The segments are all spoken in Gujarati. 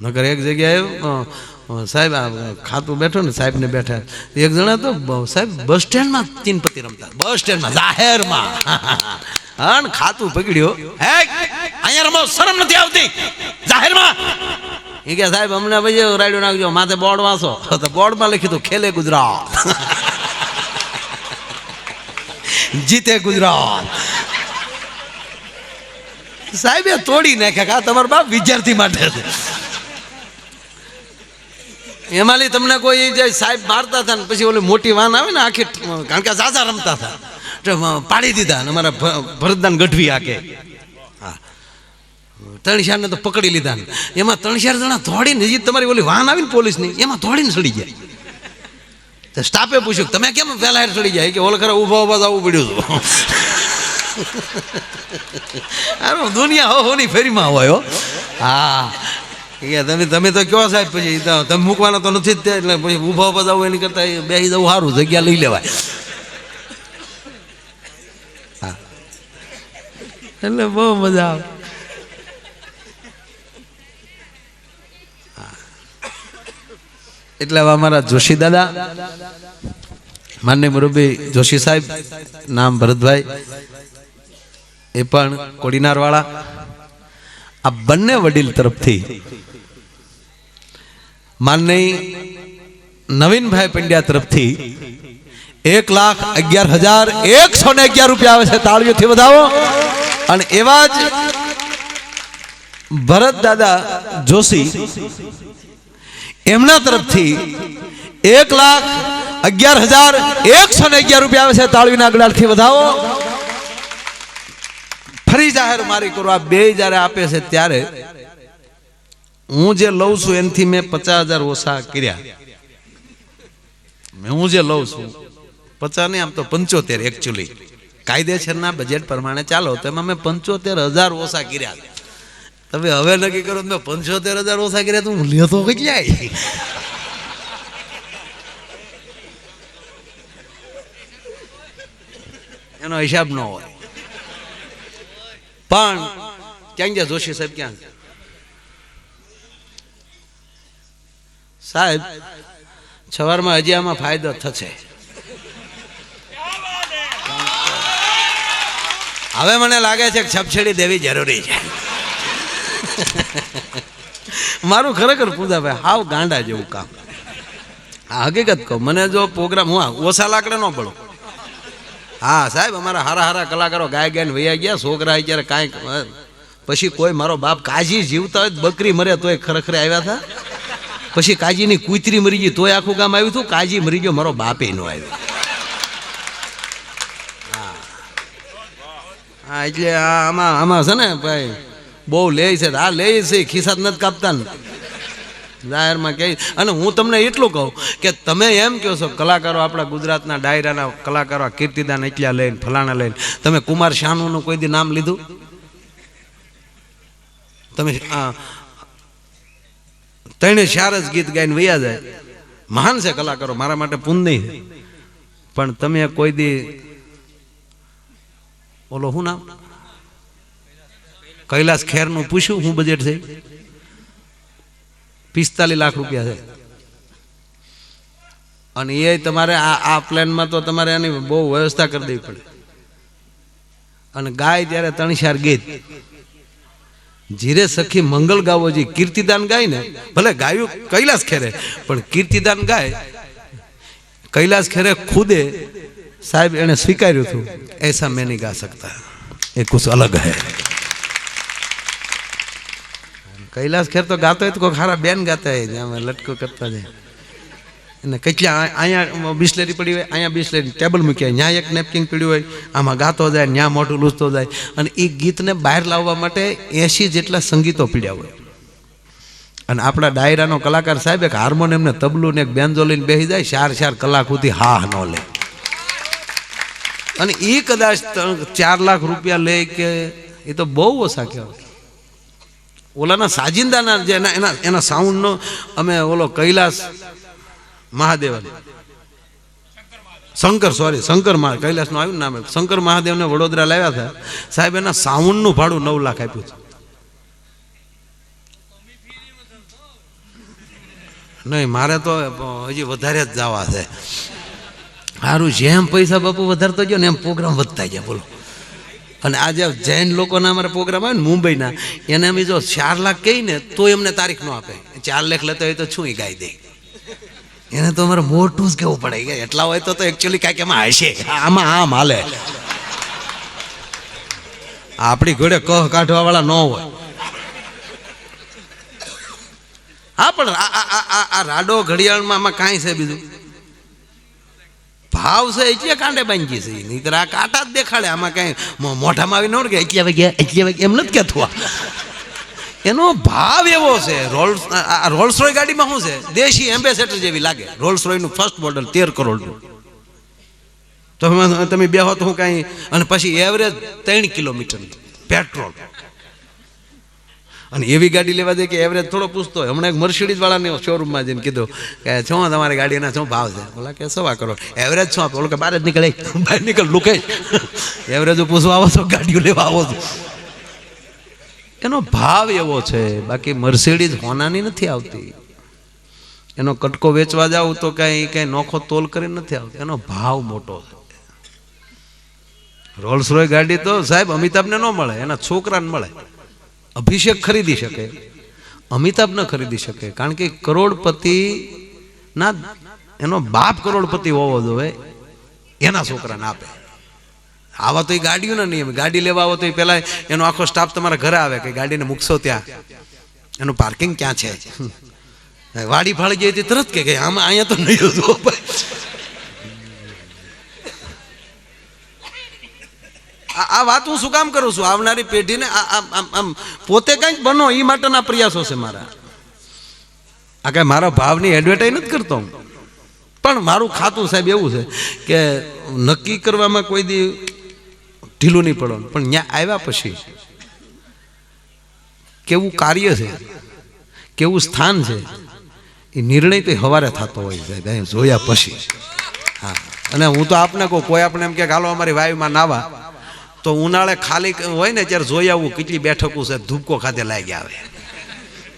નગર એક જગ્યાએ સાહેબ ખાતું બેઠો ને સાહેબને બેઠા. એક જણા તો સાહેબ, બસ સ્ટેન્ડમાં તીન પતિ રમતા. બસ સ્ટેન્ડમાં, જાહેરમાં. હા, ને ખાતું પકડ્યો. હે, અહીંયા રમો, શરમ નથી આવતી. જાહેરમાં. એ કે, સાહેબ અમને પછી રાડ્યો નાખજો, માથે બોર્ડ વાંચો તો બોર્ડમાં લખ્યું હતું, ખેલે ગુજરાત. જીતે ગુજરાત. સાહેબે તોડી નાખ્યા કા તમારા બાપ વિદ્યાર્થી માટે છે તમને કોઈ જે સાહેબ મારતા હતા ને પછી ઓલી મોટી વાન આવે ને આખી કારણ કે ઝાઝા રમતા હતા. પાડી દીધા ને અમારા ભરતદાન ગઢવી આકે. હા. ચારને તો પકડી લીધા ને. એમાં ત્રણ ચાર જણા દોડીને હજી તમારી ઓલી વાન આવી ને પોલીસની, એમાં દોડીને સડી જાય તો સ્ટાફે પૂછ્યું, તમે કેમ વહેલા હેર સડી જાય કે, ઓલ ખરા ઊભા ઊભા જવું પડ્યું હતું. અરે દુનિયા હો, હોની ફેરીમાં હોય હો. તમે તમે તો કયો સાહેબ પછી તમે મૂકવાના તો નથી જ એટલે પછી ઊભા ઊભા એની કરતાં બે જવું સારું જગ્યા લઈ લેવાય. હા. એટલે બહુ મજા આવે. એટલે હવે અમારા જોશી દાદા, માન્ય મુરબ્બી જોશી સાહેબ, નામ ભરતભાઈ, એ પણ કોડીનારવાળા. આ બંને વડીલ તરફથી માનની નવીનભાઈ પંડ્યા તરફથી એક લાખ અગિયાર હજાર એકસો ને અગિયાર રૂપિયા આવે છે તાળીઓથી વધાવો. અને એવા જ ભરત દાદા જોશી એમના તરફથી એક લાખ અગિયાર હજાર એકસો ને અગિયાર રૂપિયા આવે છે તાળીના ગળાથી વધાવો. ફરી જાહેર મારી કરવા બે જ્યારે આપે છે ત્યારે હું જે લઉં છું, એનાથી મેં પચાસ હજાર ઓછા કર્યા. હું જે લઉં છું, પચાસ નહીં, આમ તો પંચોતેર એકચ્યુઅલી કાયદેસરના બજેટ પ્રમાણે ચાલો, તો એમાં મેં પંચોતેર હજાર ઓછા કર્યા. તમે હવે નક્કી કરો મેં પંચોતેર હજાર ઓછા કર્યા તો હું લેતો તો જાય એનો હિસાબ ન હોય. પણ ક્યાં ગયા જોશી સાહેબ ક્યાં સાહેબ સવારમાં હજી આમાં ફાયદો થશે. હવે મને લાગે છે કે છપછેડી દેવી જરૂરી છે. મારું ખરેખર પૂજાભાઈ હાવ ગાંડા જેવું કામ. આ હકીકત કહું, મને જો પ્રોગ્રામ, હું ઓછા લાકડે ન પડો. હા, સાહેબ, અમારા હારા હારા કલાકારો ગાય ગાયને વૈયા ગયા, છોકરા અત્યારે કાંઈક પછી કોઈ મારો બાપ કાજી જીવતા હોય બકરી મરે તોય ખરેખર આવ્યા હતા. પછી કાજીની કુતરી મરી ગઈ તોય આખું ગામ આવ્યું હતું? કાજી મરી ગયો, મારો બાપે નો આવ્યો. હા. એટલે આમાં આમાં છે ને ભાઈ, બહુ લે છે. આ લે છે, ખિસ્સા નથી કાપતા ને. જાહેરમાં કહે અને હું તમને એટલું કહું કે તમે એમ કહો છો, કલાકારો આપણા ગુજરાતના ડાયરાના કલાકારો આ કીર્તિદાન એટલા લઈને, ફલાણા લઈને. તમે કુમાર શાનુનું કોઈ દી નામ લીધું? તમે ત્રણે જ ગીત ગાઈને વૈયા જાય. મહાન છે કલાકારો, મારા માટે પુણ્ય. પણ તમે કોઈ દી, ઓલો શું નામ? કૈલાસ ખેરનું પૂછ્યું શું બજેટ છે? પિસ્તાલીસ લાખ રૂપિયા છે. અને એ તમારે આ આ પ્લેનમાં તો તમારે એની બહુ વ્યવસ્થા કરી દેવી પડે. અને ગાય ત્યારે ત્રણ ચાર ગીત. જીરે સખી મંગલ ગાવો જે કીર્તિદાન ગાય ને, ભલે ગાયું કૈલાસ ખેરે, પણ કીર્તિદાન ગાય, કૈલાસ ખેરે ખુદે, સાહેબ એને સ્વીકાર્યું હતું, એસા મેં નહીં ગા સકતા એ કુછ અલગ હૈ. કૈલાસ ખેર તો ગાતો હોય તો કોઈ ખારા બેન ગાતા હોય, જ્યાં લટકો કરતા જાય. અને કેટલા અહીંયા બિસ્લેરી પડી હોય, અહીંયા બિસ્લેરી ટેબલ મૂકી હોય ત્યાં એક નેપકિન પડ્યું હોય, આમાં ગાતો જાય ત્યાં મોઢું લૂસતો જાય. અને એ ગીતને બહાર લાવવા માટે એસી જેટલા સંગીતો પીડ્યા હોય. અને આપણા ડાયરાનો કલાકાર સાહેબ એક હાર્મોનિયમને તબલું ને એક બેન્જો બેસી જાય, ચાર ચાર કલાક સુધી હા ન લે. અને એ કદાચ ચાર લાખ રૂપિયા લે કે એ તો બહુ ઓછા કહેવાય. ઓલાના સાજિંદાના જે એના એના એના સાઉન્ડનો અમે ઓલો કૈલાસ મહાદેવ શંકર સોરી શંકર મહા કૈલાસનું આવ્યું નામ શંકર મહાદેવને વડોદરા લાવ્યા હતા. સાહેબ, એના સાઉન્ડનું ભાડું નવ લાખ આપ્યું છે. નહીં, મારે તો હજી વધારે જ જવા છે. સારું જેમ પૈસા બાપુ વધારતો ગયો ને એમ પ્રોગ્રામ વધતા ગયા, બોલો. અને આ જે જૈન લોકોના અમારા પ્રોગ્રામ આવે ને મુંબઈના, એને અમે જો ચાર લાખ કહી ને તો એમને તારીખ ન આપે. ચાર લાખ લેતો હોય તો છું ગાઈ દે? એને તો અમારે મોટું જ કેવું પડે. એટલા હોય તો એકચ્યુઅલી કાંઈક એમાં હશે આમાં આમ હાલે. આપણી ઘોડે કહ કાઢવા વાળા ન હોય. હા, પણ આ રાડો ઘડિયાળમાં આમાં કાંઈ છે બીજું? ભાવ છે એટલે કાંડે બાંધી છે નહીં આ કાંટા જ દેખાડે. આમાં કાંઈ મોઢામાં આવી ન કે એટલે વાગ્યા એટલે વાગ્યા એમ નથી કહેતું એનો ભાવ એવો છે. રોલ્સ રોલ્સ રોય ગાડીમાં શું છે? દેશી એમ્બેસેડર જેવી લાગે. રોલ્સ રોયનું ફર્સ્ટ મોડલ તેર કરોડનું તો તમે બે હો તો હું કાંઈ અને પછી એવરેજ ત્રણ કિલોમીટર પેટ્રોલ અને એવી ગાડી લેવા દે કે એવરેજ થોડો પૂછતો હોય. હમણાં એક મર્સિડીઝ વાળાને શોરૂમમાં જઈને કીધું કે, છો તમારી ગાડીના શું ભાવ છે? બોલા કે, સવા કરો એવરેજ શું આપે? કે બહાર જ નીકળે. બહાર નીકળ લુકે એવરેજ પૂછવા આવો છો ગાડીઓ લેવા આવો છો. એનો ભાવ એવો છે, બાકી મર્સિડીઝ હોનાની નથી આવતી. એનો કટકો વેચવા જાવ તો કાંઈ કાંઈ નોખો તોલ કરીને નથી આવતો. એનો ભાવ મોટો છે. રોલ્સ રોય ગાડી તો સાહેબ અમિતાભને ન મળે, એના છોકરાને મળે. અભિષેક ખરીદી શકે. અમિતાભ ન ખરીદી શકે, કારણ કે કરોડપતિ ના, એનો બાપ કરોડપતિ હોવો જોઈએ, એના છોકરાને આપે. આવા તો એ ગાડીઓના નિયમ. ગાડી લેવા આવો તો એ પહેલા એનો આખો સ્ટાફ તમારા ઘરે આવે કે ગાડીને મૂકશો ત્યાં. એનું પાર્કિંગ ક્યાં છે? વાડી ફાળી ગઈ તરત કે આમ અહીંયા તો નહીં હતું આ વાત હું શું કામ કરું છું? આવનારી પેઢીને આમ- પોતે કંઈક બનો એ માટેના પ્રયાસો છે મારા. આ કાંઈ મારા ભાવની એડવર્ટાઈઝ નથી કરતો પણ મારું ખાતું સાહેબ એવું છે કે નક્કી કરવામાં કોઈ દી ઢીલું નહીં પડવાનું. પણ ત્યાં આવ્યા પછી કેવું કાર્ય છે, કેવું સ્થાન છે, એ નિર્ણય તો હવારે થતો હોય સાહેબ, અહીં જોયા પછી. હા. અને હું તો આપને કહું, કોઈ આપણે એમ કે, હાલો, અમારી વાયુમાં નાવા તો ઉનાળે ખાલી હોય ને ત્યારે જોઈ આવું કેટલી બેઠકું છે, ધૂપકો ખાતે લાગી આવે.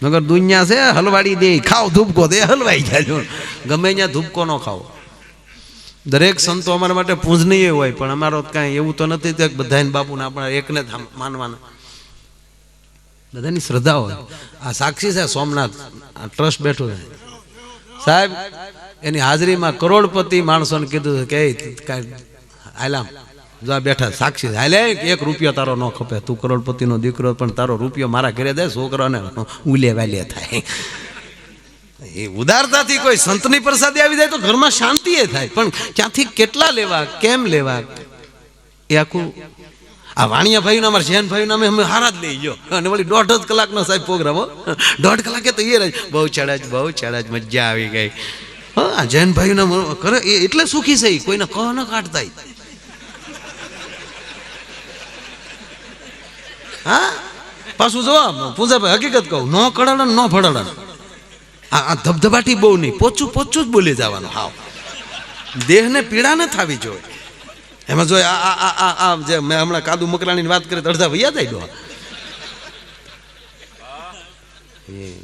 નગર દુનિયા છે, હલવાડી દે, ખાઓ ધૂપકો દે હલવાઈ જાય. ગમે ત્યાં ધૂપકો ન ખાઓ. દરેક સંતો અમારા માટે પૂજનીય હોય, પણ અમારો કાંઈ એવું તો નથી કે બધાને બાપુને આપણા એકને માનવાના. બધાની શ્રદ્ધા હોય. આ સાક્ષી છે સોમનાથ. આ ટ્રસ્ટ બેઠું છે. સાહેબ, એની હાજરીમાં કરોડપતિ માણસોને કીધું કે કાંઈ હાલામ જો બેઠા સાક્ષી. હાલે એક રૂપિયો તારો ન ખપે. તું કરોડપતિનો દીકરો, પણ તારો રૂપિયો મારા ઘરે દે, છોકરાને ઉલે વાલે થાય. એ ઉદારતાથી કોઈ સંતની પ્રસાદી આવી જાય તો ઘરમાં શાંતિ એ થાય. પણ ક્યાંથી કેટલા લેવા, કેમ લેવા? એ આખું આ વાણિયા ભાઈના, અમારા જૈન ભાઈના અમે અમે હારા જ લઈ ગયો. અને વળી દોઢ જ કલાકનો સાહેબ પ્રોગ્રામ દોઢ કલાકે તો એ બહુ ચડાજ બહુ ચડાજ, મજા આવી ગઈ. હા જૈન ભાઈના કરે, એ એટલે સુખી છે કોઈને કહ ન કાઢતા હા? પાછું જો પૂજાભાઈ, હકીકત કહું. ન કડાડન ન ફડાડન આ ધબધબાટી બહુ નહીં, પોચું પોચું જ બોલી જવાનું. હાવ. દેહને પીડા ન થવી જોઈએ. એમાં જો આ આ આ આ જે મેં હમણાં કાદુ મકરાણીની વાત કરી તો અડધા વૈયા જાય ગયો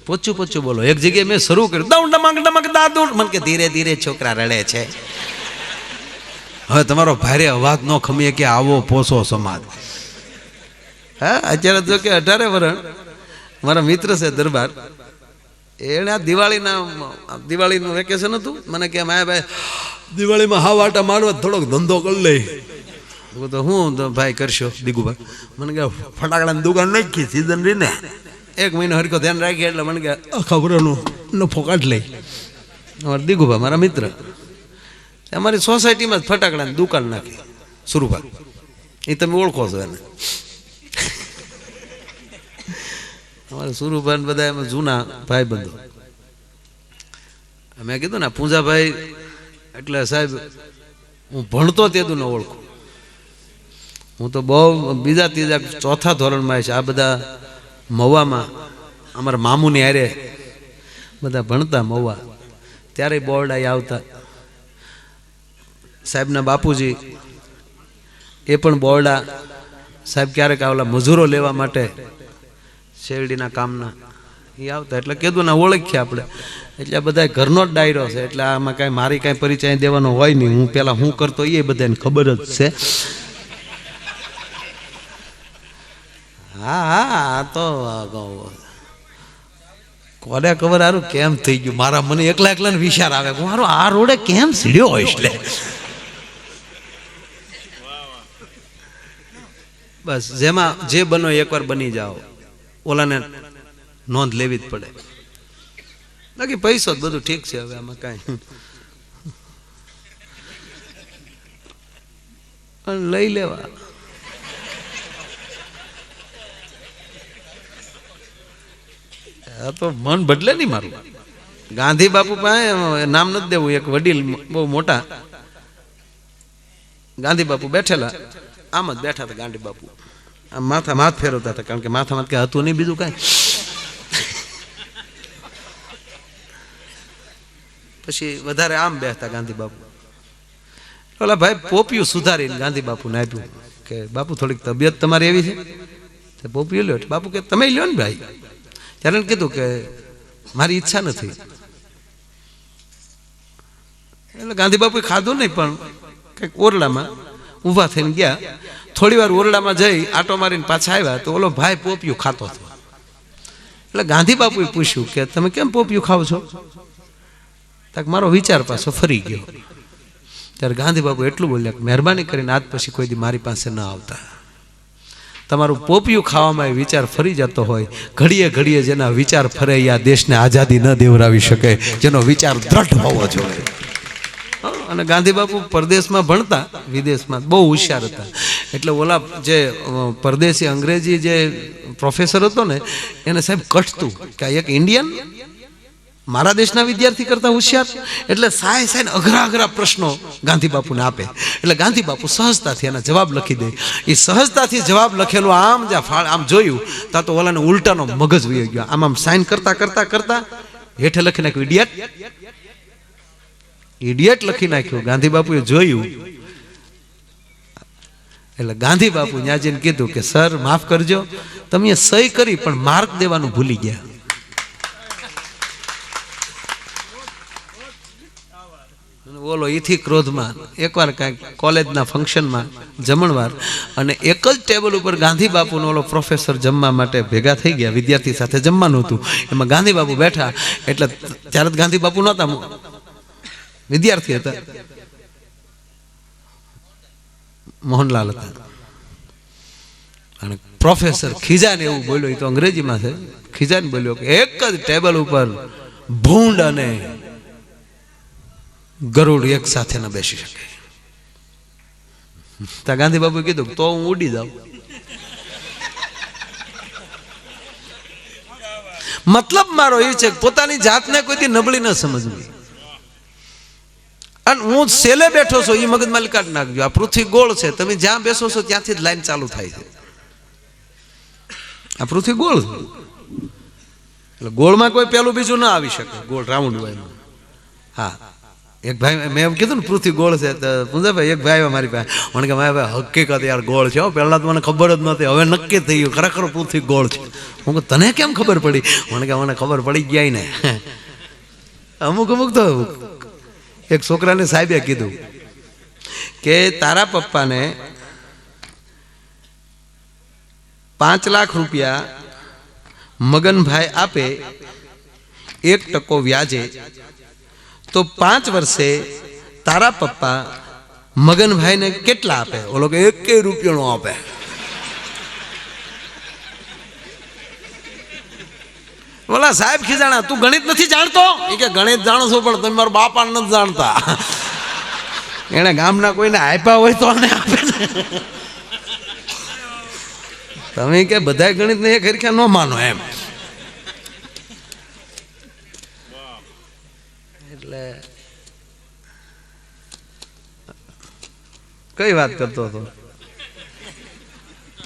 પોચું પોચું બોલો. એક જગ્યાએ મેં શરૂ કર્યું દઉં ડમક ડમક દાદુ. મને કે ધીરે ધીરે છોકરા રડે છે. હવે તમારો ભારે અવાજ ન ખમીએ કે આવો પોસો સમાજ. હા, અત્યારે જો કે અઢારે વરણ. મારા મિત્ર છે દરબાર. એણે આ દિવાળીના દિવાળીનું વેકેશન હતું? મને કે માયા ભાઈ દિવાળીમાં હા આટા મારવા થોડોક ધંધો કરી લઈ હું તો હું તો ભાઈ કરશો દીગુભાઈ મને કે ફટાકડાની દુકાન નાખી સીઝન રહીને એક મહિનો હરકો ધ્યાન રાખી એટલે મને કે આખા વરસનું નફો કાઢ લઈ અમારા દીગુભાઈ મારા મિત્ર અમારી સોસાયટીમાં જ ફટાકડાની દુકાન નાખી સુરુભાઈ એ તમે ઓળખો છો એને. અમારે સુરુભાઈ બધા એમાં જૂના ભાઈ બંધો મેં કીધું ને, પૂંજાભાઈ, એટલે સાહેબ, હું ભણતો તેદું ન ઓળખું. હું તો બહુ બીજા ત્રીજા ચોથા ધોરણમાં છે. આ બધા મવામાં અમારા મામુની હારે બધા ભણતા મવા ત્યારે બોર્ડ આવી આવતા. સાહેબના બાપુજી, એ પણ બોરડા સાહેબ ક્યારેક આવેલા મજૂરો લેવા માટે શેરડીના કામના. એ આવતા, એટલે કીધું ને ઓળખ્યા આપણે. એટલે બધા ઘરનો જ ડાયરો છે. એટલે આમાં કાંઈ મારી કાંઈ પરિચય દેવાનો હોય નહીં. હું પેલા હું કરતો એ બધાને ખબર જ છે. હા હા તો કોને ખબર હારું કેમ થઈ ગયું? મારા મને એકલા એકલા ને વિચાર આવે. કે મારો આ રોડે કેમ સીડ્યો હોય એટલે? બસ, જેમાં જે બનો એકવાર બની જાઓ. ઓલાને નોંધ લેવી જ પડે. બાકી પૈસો બધું ઠીક છે હવે આમાં કાંઈ. પણ લઈ લેવા. તો મન બદલે નહીં મારું. ગાંધી બાપુ પાસે નામ નથી દેવું, એક વડીલ બહુ મોટા. ગાંધી બાપુ બેઠેલા. આમ જ બેઠા હતા ગાંધી બાપુ. આમ માથા માથ ફેરવતા હતા, કારણ કે માથામાં કઈ હતું નહીં બીજું કાંઈ. પછી વધારે આમ બેસતા ગાંધી બાપુ. ઓલા ભાઈ પોપિયું સુધારીને ગાંધી બાપુને આપ્યું કે, બાપુ, થોડીક તબિયત તમારી એવી છે? પોપિયું લ્યો બાપુ કે, તમે લ્યો ને ભાઈ. ત્યારે કીધું કે, મારી ઈચ્છા નથી. એટલે ગાંધી બાપુએ ખાધું નહીં, પણ કંઈક ઓરડામાં ઊભા થઈને ગયા. થોડી વાર ઓરડામાં જઈ આટો મારીને પાછા આવ્યા તો ઓલો ભાઈ પોપિયું ખાતો હતો. એટલે ગાંધી બાપુએ પૂછ્યું કે, તમે કેમ પોપિયું ખાવ છો? તક મારો વિચાર પાછો ફરી ગયો. ત્યારે ગાંધી બાપુ એટલું બોલ્યા મહેરબાની કરીને આજ પછી કોઈ દી મારી પાસે ન આવતા. તમારું પોપિયું ખાવામાં વિચાર ફરી જતો હોય. ઘડીએ ઘડીએ જેના વિચાર ફરે આ દેશને આઝાદી ન દેવરાવી શકે, જેનો વિચાર દ્રઢ હોવો જોઈએ. અને ગાંધી બાપુ પરદેશમાં ભણતા, વિદેશમાં બહુ હોશિયાર હતા. એટલે ઓલા જે પરદેશી અંગ્રેજી જે પ્રોફેસર હતો ને, એને સાહેબ કટતું કે એક ઇન્ડિયન મારા દેશના વિદ્યાર્થી કરતા હોશિયાર? એટલે સાય સાય અઘરા અઘરા પ્રશ્નો ગાંધી બાપુને આપે. એટલે ગાંધી બાપુ સહજતાથી એના જવાબ લખી દે. એ સહજતાથી જવાબ લખેલો આમ જ આમ જોયું, તા તો ઓલાને ઉલટાનો મગજ વહી ગયો. આમ આમ સાઇન કરતા કરતા કરતા, હેઠે લખી નાખ્યું ઇડિયટ ઇડિયટ લખી નાખ્યું. ગાંધી બાપુએ જોયું. એટલે ગાંધી બાપુ ત્યાં કીધું કે, સર, માફ કરજો. તમે સહી કરી, પણ માર્ક દેવાનું ભૂલી ગયા. બોલો એથી ક્રોધમાં. એકવાર કાંઈક કોલેજના ફંક્શનમાં જમણવાર અને એક જ ટેબલ ઉપર ગાંધી બાપુનો ઓલો પ્રોફેસર જમવા માટે ભેગા થઈ ગયા, વિદ્યાર્થી સાથે જમવાનું હતું. એમાં ગાંધી બાપુ બેઠા. એટલે ત્યારે જ ગાંધી બાપુ નહોતા વિદ્યાર્થી હતા. મોહનલાલ હતા. અને પ્રોફેસર ખીજાને એવું બોલ્યો, એ તો અંગ્રેજીમાં છે. ખીજાને બોલ્યો કે એક જ ટેબલ ઉપર ભૂંડ અને ગરુડ એક સાથે ન બેસી શકે. ત્યાં ગાંધી બાબુએ કીધું તો હું ઉડી જાઉં. મતલબ મારો એ છે પોતાની જાતને કોઈથી નબળી ન સમજવી. અને હું સેલે બેઠો છું એ મગજમાં કાઢી નાખજો. આ પૃથ્વી ગોળ છે. તમે જ્યાં બેસો છો, ત્યાંથી જ લાઈન ચાલુ થાય છે. આ પૃથ્વી ગોળ એટલે ગોળમાં કોઈ પેલું બીજું ના આવી શકે. ગોળ રાઉન્ડ હોય. હા. એક ભાઈ, મેં એમ કીધું ને, પૃથ્વી ગોળ છે. તો પૂંજાભાઈ એક ભાઈ મારી પાસે. મને કે, મારા ભાઈ, હકીકત યાર ગોળ છે પહેલાં તો મને ખબર જ નહોતી. હવે નક્કી થઈ ગયું. ખરેખર પૃથ્વી ગોળ છે. હું કહું, તને કેમ ખબર પડી? મને કે, મને ખબર પડી ગયા ને. અમુક અમુક તો એક છોકરાને સાહેબે કીધું કે તારા પપ્પાને પાંચ લાખ રૂપિયા મગનભાઈ આપે, એક ટકો વ્યાજે, તો પાંચ વર્ષે તારા પપ્પા મગનભાઈને કેટલા આપે? ઓલો કે એક રૂપિયાનો આપે. બોલા સાહેબ ખીજાણા તું ગણિત નથી જાણતો? એ કે ગણિત જાણો છો પણ તમે મારા બાપા નથી જાણતા. એને ગામના કોઈને આપ્યા હોય તો આને આપે તમે કે બધા ગણિત ને એક હરખ્યા ન માનો એમ. એટલે કઈ વાત કરતો હતો?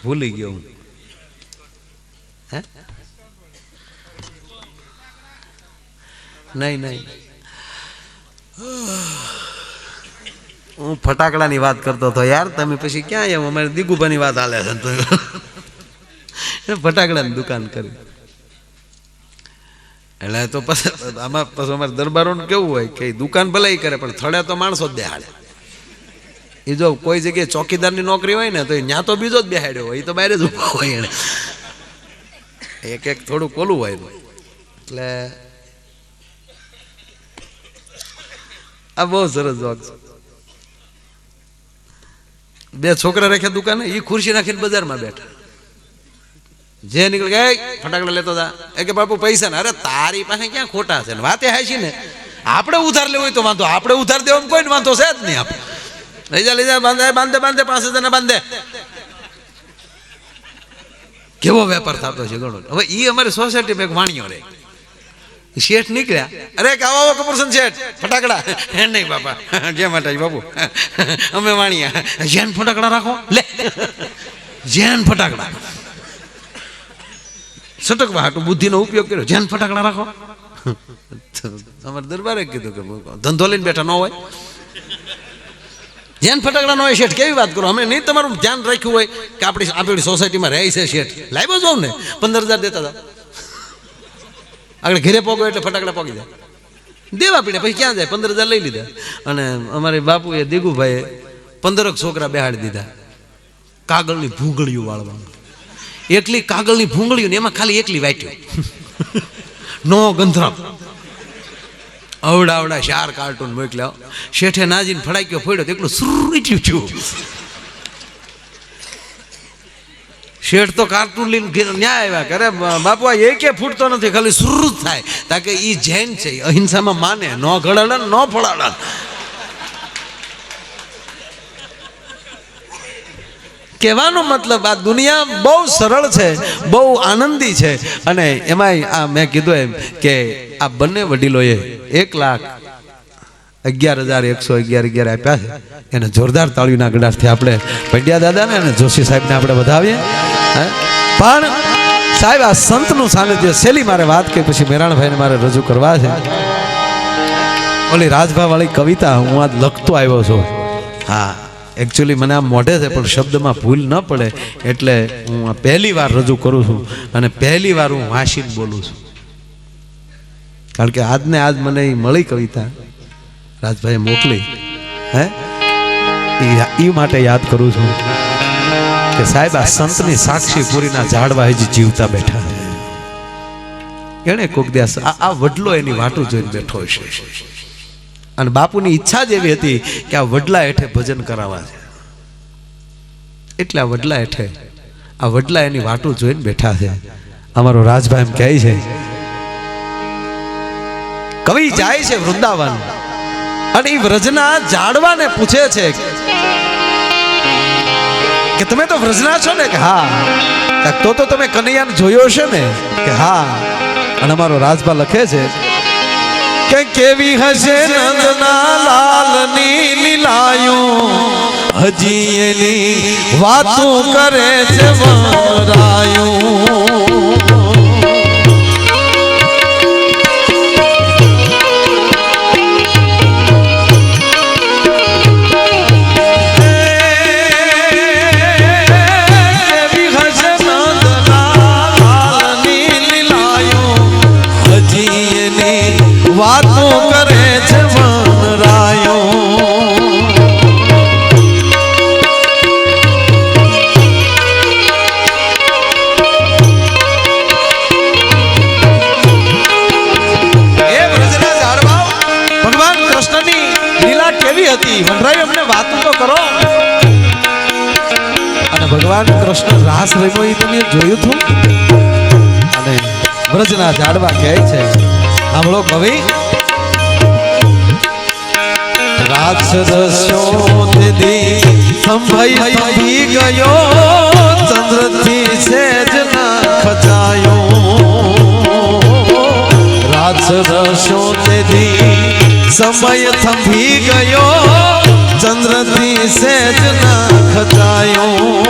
ભૂલી ગયો હું. હે? નહીં નહીં. હું ફટાકડાની વાત કરતો હતો, યાર, તમે પછી ક્યાં એમ? અમારે દીગુભાની વાત હાલે છે. ફટાકડાની દુકાન કરી. એટલે તો પછી આમાં પછી અમારે દરબારોનું કેવું હોય કે દુકાન ભલે કરે, પણ થડે તો માણસો જ બેહાડે. એ જો કોઈ જગ્યાએ ચોકીદારની નોકરી હોય ને, તો ત્યાં તો બીજો જ બેહાડ્યો હોય એ તો બહાર જ ઊભો હોય એને. એક એક થોડું કોલું હોય એટલે આ બહુ સરસ જોક છે. બે છોકરા રાખ્યા દુકાને એ ખુરશી નાખીને બજારમાં બેઠા. જે નીકળે ગયા "એય, ફટાકડા લેતો હતા એ કે બાપુ પૈસા ને. અરે તારી પાસે ક્યાં ખોટા છે વાતે છે ને. આપણે ઉધાર લેવું હોય તો વાંધો આપણે ઉધાર દેવાનું કોઈ વાંધો છે જ નહીં આપણે. લઈ જા લઈ બાંધે બાંધે બાંધે પાંચ હજાર બાંધે. કેવો વેપાર થતો છે ઘણો હવે એ અમારી સોસાયટીમાં એક વાણિયો રે ઈ શેઠ નીકળ્યા. અરે કે આવો આવો કપૂરસન શેઠ. ફટાકડા. હે નહીં બાપા. જે માટે બાપુ. અમે વાણિયા. જેન ફટાકડા રાખો. લે. જેન ફટાકડા. સટકવા હાટું બુદ્ધિનો ઉપયોગ કર્યો. જેન ફટાકડા રાખો. અમારે દરબારે કીધું કે ધંધો લઈને બેઠા ન હોય. જેન ફટાકડા ન હોય શેઠ કેવી વાત કરો? અમે નહીં તમારું ધ્યાન રાખ્યું હોય કે આપણી આપણી સોસાયટીમાં રહે છે શેઠ. લાવ્યો જાઉં ને. પંદર હજાર દેતા હતા આગળ ઘેરે પોગો એટલે ફટાકડા પોગી જાય. દેવા પીડ્યા પછી ક્યાં જાય? પંદર હજાર લઈ લીધા. અને અમારે બાપુએ, દીગુભાઈએ પંદરક છોકરા બેહાડી દીધા. કાગળની ભૂંગળીઓ વાળવાનું એકલી કાગળની ભૂંગળીઓ ને એમાં ખાલી એકલી વાટ્યું. નો ગંધરામ. અવડા અવડા શાર કાર્ટૂન મોકલ્યા. શેઠે નાજીને ફડાક્યો, ફોડ્યો, તો એકલું સુરીટ્યું છું. શેઠ તો કાર્ટૂન લઈને ન્યાય આવ્યા કરે. બાપુ, આ એકે ફૂટતો નથી, ખાલી સુર થાય. તાકે એ જૈન છે અહિંસામાં માને, ન ઘડાડે ન ફળાડે. કહેવાનો મતલબ આ દુનિયા બહુ સરળ છે, બહુ આનંદી છે. અને એમાંય આ મેં કીધું એમ કે આ બંને વડીલોએ એક લાખ અગિયાર હજાર એકસો અગિયાર અગિયાર આપ્યા છે. એને જોરદાર તાળીના ગડાસથી આપણે પંડ્યા દાદાને અને જોશી સાહેબને આપણે વધાવીએ? પણ સાહેબ, આ સંતનું સાનિધ્ય શેલી મારે વાત કે પછી મેરાણભાઈને મારે રજૂ કરવા છે. ઓલી રાજભા વાળી કવિતા હું આજ લખતો આવ્યો છું. હા એકચ્યુઅલી મને આમ મોઢે છે, પણ શબ્દમાં ભૂલ ન પડે, એટલે હું આ પહેલી વાર રજૂ કરું છું અને પહેલી વાર હું વાંચીને બોલું છું. કારણ કે આજને આજ મને એ મળી કવિતા. રાજભાઈએ મોકલી. હે? ઈ માટે યાદ કરું છું કે સાહેબ, આ સંતની સાક્ષી પૂરીના ઝાડવા હજી જીવતા બેઠા એને કોક દિવસ આ આ વડલો એની વાટું જોઈને બેઠો છે. અને બાપુની ઈચ્છા જ એવી હતી કે આ વડલા હેઠે ભજન કરાવવા છે. એટલે આ વડલા હેઠે આ વડલા એની વાટું જોઈને બેઠા છે. અમારો રાજભાઈ એમ કહે છે, કવિ જાય છે વૃંદાવન. અને એ વ્રજના જાડવાને પૂછે છે કે તમે તો વ્રજના છો ને? કે હા. તો તો તમે કનૈયાને જોયો છે ને? કે હા. અને અમારો રાજભા લખે છે કે કેવી હશે નંદના લાલની લીલાયું? હજી એની વાતો કરે છે વરાયું. વ્રજના ઝાડવા કહે છે. સાંભળો કવિ. રાક્ષસો દીદી સંભય થઈ ગયો. ચંદ્રથી સેજ ના ખચાયો. રાક્ષસો દીદી સમય થંભી ગયો. ચંદ્રથી સેજ ના ખચાયો.